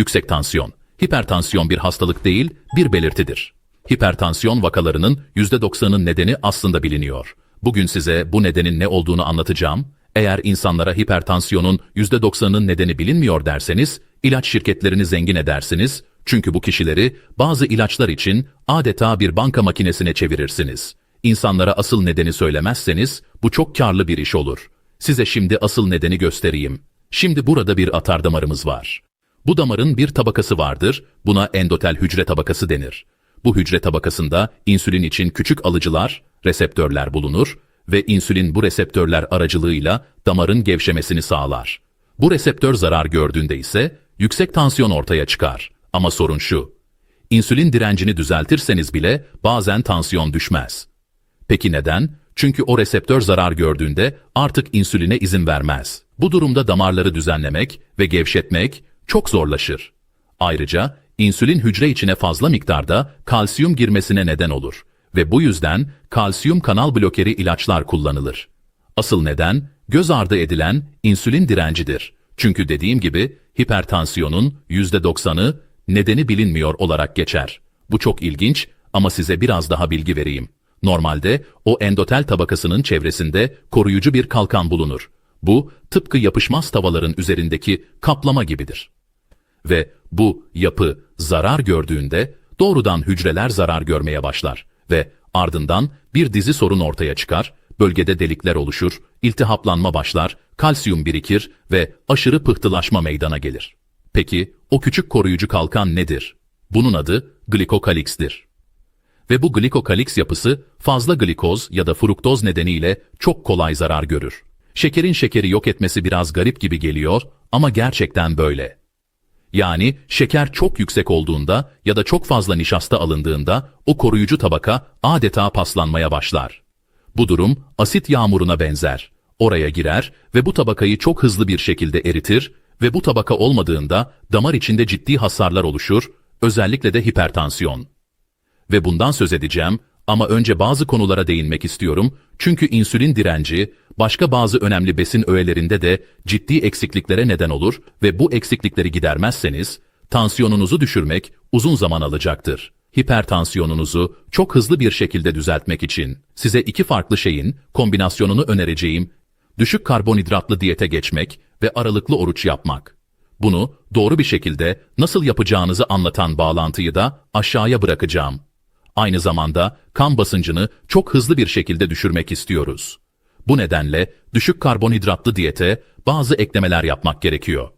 Yüksek tansiyon. Hipertansiyon bir hastalık değil, bir belirtidir. Hipertansiyon vakalarının %90'ının nedeni aslında biliniyor. Bugün size bu nedenin ne olduğunu anlatacağım. Eğer insanlara hipertansiyonun %90'ının nedeni bilinmiyor derseniz, ilaç şirketlerini zengin edersiniz. Çünkü bu kişileri bazı ilaçlar için adeta bir banka makinesine çevirirsiniz. İnsanlara asıl nedeni söylemezseniz bu çok karlı bir iş olur. Size şimdi asıl nedeni göstereyim. Şimdi burada bir atar damarımız var. Bu damarın bir tabakası vardır, buna endotel hücre tabakası denir. Bu hücre tabakasında insülin için küçük alıcılar, reseptörler bulunur ve insülin bu reseptörler aracılığıyla damarın gevşemesini sağlar. Bu reseptör zarar gördüğünde ise yüksek tansiyon ortaya çıkar. Ama sorun şu, insülin direncini düzeltirseniz bile bazen tansiyon düşmez. Peki neden? Çünkü o reseptör zarar gördüğünde artık insüline izin vermez. Bu durumda damarları düzenlemek ve gevşetmek çok zorlaşır. Ayrıca insülin hücre içine fazla miktarda kalsiyum girmesine neden olur ve bu yüzden kalsiyum kanal blokeri ilaçlar kullanılır. Asıl neden göz ardı edilen insülin direncidir. Çünkü dediğim gibi hipertansiyonun %90'ı nedeni bilinmiyor olarak geçer. Bu çok ilginç ama size biraz daha bilgi vereyim. Normalde o endotel tabakasının çevresinde koruyucu bir kalkan bulunur. Bu tıpkı yapışmaz tavaların üzerindeki kaplama gibidir. Ve bu yapı zarar gördüğünde doğrudan hücreler zarar görmeye başlar ve ardından bir dizi sorun ortaya çıkar, bölgede delikler oluşur, iltihaplanma başlar, kalsiyum birikir ve aşırı pıhtılaşma meydana gelir. Peki o küçük koruyucu kalkan nedir? Bunun adı glikokalikstir. Ve bu glikokaliks yapısı fazla glikoz ya da fruktoz nedeniyle çok kolay zarar görür. Şekerin şekeri yok etmesi biraz garip gibi geliyor ama gerçekten böyle. Yani şeker çok yüksek olduğunda ya da çok fazla nişasta alındığında o koruyucu tabaka adeta paslanmaya başlar. Bu durum asit yağmuruna benzer. Oraya girer ve bu tabakayı çok hızlı bir şekilde eritir ve bu tabaka olmadığında damar içinde ciddi hasarlar oluşur, özellikle de hipertansiyon. Ve bundan söz edeceğim ama önce bazı konulara değinmek istiyorum çünkü insülin direnci başka bazı önemli besin öğelerinde de ciddi eksikliklere neden olur ve bu eksiklikleri gidermezseniz tansiyonunuzu düşürmek uzun zaman alacaktır. Hipertansiyonunuzu çok hızlı bir şekilde düzeltmek için size iki farklı şeyin kombinasyonunu önereceğim. Düşük karbonhidratlı diyete geçmek ve aralıklı oruç yapmak. Bunu doğru bir şekilde nasıl yapacağınızı anlatan bağlantıyı da aşağıya bırakacağım. Aynı zamanda kan basıncını çok hızlı bir şekilde düşürmek istiyoruz. Bu nedenle düşük karbonhidratlı diyete bazı eklemeler yapmak gerekiyor.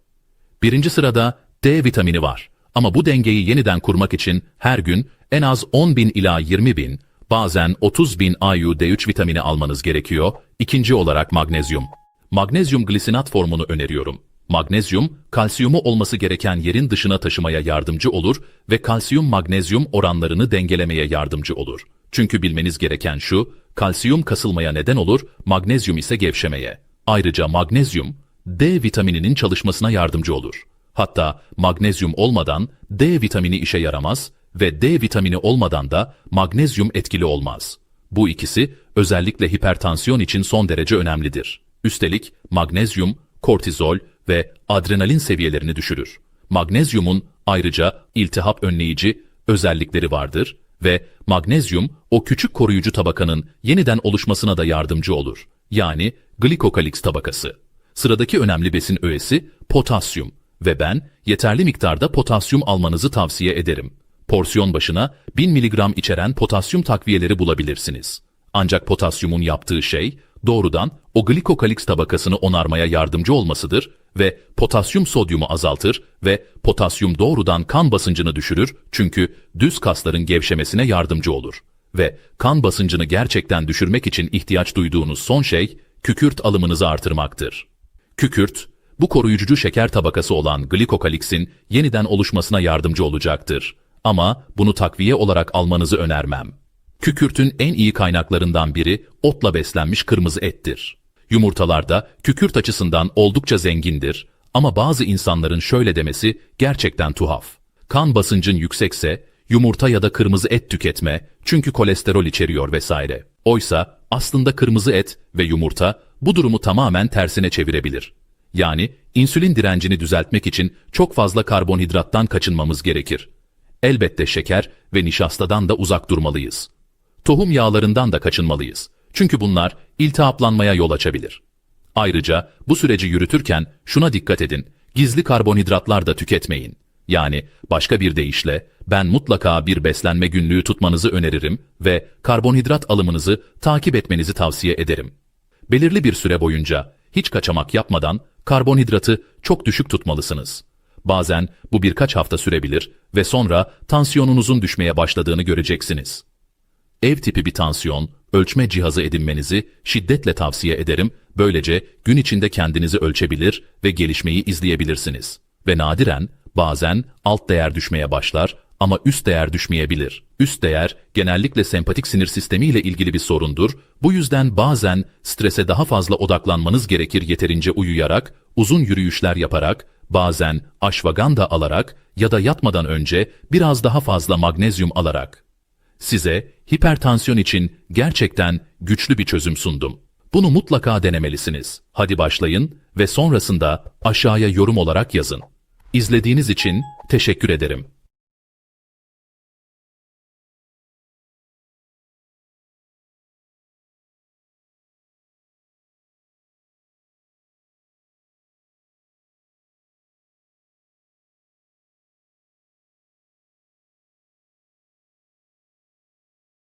Birinci sırada D vitamini var. Ama bu dengeyi yeniden kurmak için her gün en az 10 bin ila 20 bin, bazen 30 bin IU D3 vitamini almanız gerekiyor. İkinci olarak magnezyum. Magnezyum glisinat formunu öneriyorum. Magnezyum, kalsiyumu olması gereken yerin dışına taşımaya yardımcı olur ve kalsiyum-magnezyum oranlarını dengelemeye yardımcı olur. Çünkü bilmeniz gereken şu, kalsiyum kasılmaya neden olur, magnezyum ise gevşemeye. Ayrıca magnezyum, D vitamininin çalışmasına yardımcı olur. Hatta magnezyum olmadan D vitamini işe yaramaz ve D vitamini olmadan da magnezyum etkili olmaz. Bu ikisi özellikle hipertansiyon için son derece önemlidir. Üstelik magnezyum, kortizol ve adrenalin seviyelerini düşürür. Magnezyumun ayrıca iltihap önleyici özellikleri vardır ve magnezyum o küçük koruyucu tabakanın yeniden oluşmasına da yardımcı olur. Yani glikokaliks tabakası. Sıradaki önemli besin öğesi potasyum ve ben yeterli miktarda potasyum almanızı tavsiye ederim. Porsiyon başına 1000 mg içeren potasyum takviyeleri bulabilirsiniz. Ancak potasyumun yaptığı şey doğrudan o glikokaliks tabakasını onarmaya yardımcı olmasıdır ve potasyum sodyumu azaltır ve potasyum doğrudan kan basıncını düşürür çünkü düz kasların gevşemesine yardımcı olur. Ve kan basıncını gerçekten düşürmek için ihtiyaç duyduğunuz son şey kükürt alımınızı artırmaktır. Kükürt, bu koruyucu şeker tabakası olan glikokaliksin yeniden oluşmasına yardımcı olacaktır. Ama bunu takviye olarak almanızı önermem. Kükürtün en iyi kaynaklarından biri otla beslenmiş kırmızı ettir. Yumurtalarda kükürt açısından oldukça zengindir ama bazı insanların şöyle demesi gerçekten tuhaf. Kan basıncın yüksekse yumurta ya da kırmızı et tüketme çünkü kolesterol içeriyor vesaire. Oysa aslında kırmızı et ve yumurta bu durumu tamamen tersine çevirebilir. Yani insülin direncini düzeltmek için çok fazla karbonhidrattan kaçınmamız gerekir. Elbette şeker ve nişastadan da uzak durmalıyız. Tohum yağlarından da kaçınmalıyız. Çünkü bunlar iltihaplanmaya yol açabilir. Ayrıca bu süreci yürütürken şuna dikkat edin. Gizli karbonhidratlar da tüketmeyin. Yani başka bir deyişle ben mutlaka bir beslenme günlüğü tutmanızı öneririm ve karbonhidrat alımınızı takip etmenizi tavsiye ederim. Belirli bir süre boyunca hiç kaçamak yapmadan karbonhidratı çok düşük tutmalısınız. Bazen bu birkaç hafta sürebilir ve sonra tansiyonunuzun düşmeye başladığını göreceksiniz. Ev tipi bir tansiyon, ölçme cihazı edinmenizi şiddetle tavsiye ederim. Böylece gün içinde kendinizi ölçebilir ve gelişmeyi izleyebilirsiniz. Ve nadiren bazen alt değer düşmeye başlar ama üst değer düşmeyebilir. Üst değer genellikle sempatik sinir sistemi ile ilgili bir sorundur. Bu yüzden bazen strese daha fazla odaklanmanız gerekir yeterince uyuyarak, uzun yürüyüşler yaparak, bazen aşvaganda alarak ya da yatmadan önce biraz daha fazla magnezyum alarak. Size hipertansiyon için gerçekten güçlü bir çözüm sundum. Bunu mutlaka denemelisiniz. Hadi başlayın ve sonrasında aşağıya yorum olarak yazın. İzlediğiniz için teşekkür ederim.